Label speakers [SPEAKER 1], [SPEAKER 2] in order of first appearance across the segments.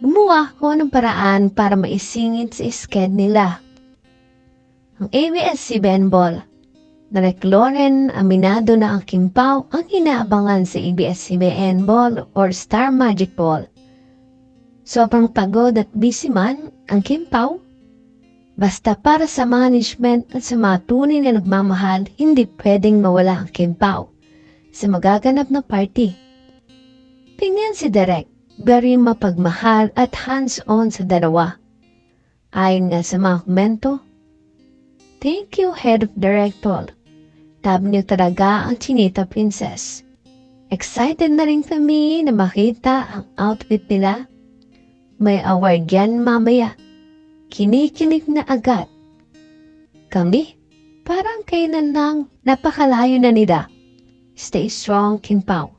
[SPEAKER 1] gumawa ko ng paraan para maisingit sa sked nila. Ang ABS-CBN Ball, Direk Loren aminado na ang Kimpaw ang inaabangan sa ABS-CBN Ball or Star Magic Ball. Sobrang pagod at busy man ang Kimpaw. Basta para sa management at sa mga tunay na nagmamahal, hindi pwedeng mawala ang Kimpaw sa magaganap na party. Tingnan si Direk, very mapagmahal at hands-on sa dalawa. Ayon nga sa mga komento, Thank you, Head of Director. Tab niyo talaga ang Chinita Princess. Excited na rin kami na makita ang outfit nila. May award yan mamaya. Kinikilig na agad. Kami, parang kailan lang napakalayo na nila. Stay strong, Kimpaw.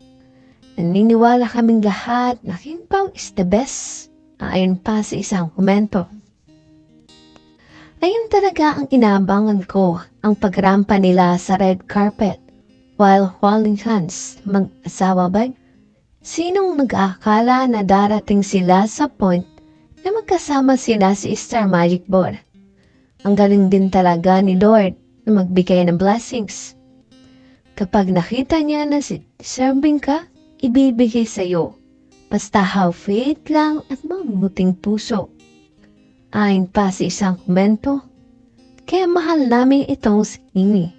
[SPEAKER 1] Naniniwala kaming lahat na Kimpaw is the best. Ayon pa sa isang komento. Ayun talaga ang inaabangan ko, ang pagrampa nila sa red carpet while holding hands, mag-asawa ba? Sinong mag-aakala na darating sila sa point na magkasama sila sa Star Magic Ball? Ang galing din talaga ni Lord na magbigay ng blessings. Kapag nakita niya na si serving ka, ibibigay sa'yo. Basta have faith lang at mabuting puso. Ayon pa sa isang komento, kaya mahal namin itong si Amy.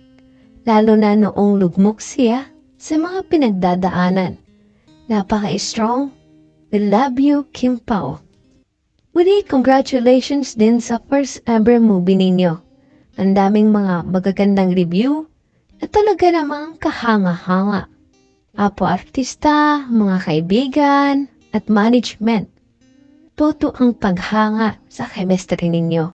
[SPEAKER 1] Lalo na noong lugmok siya sa mga pinagdadaanan. Napaka-strong. We love you, Kim Pao. Muli, congratulations din sa first ever movie ninyo. Ang daming mga magagandang review at talaga namang kahanga-hanga. Apo artista, mga kaibigan, at management. Toto ang paghanga sa chemistry ninyo.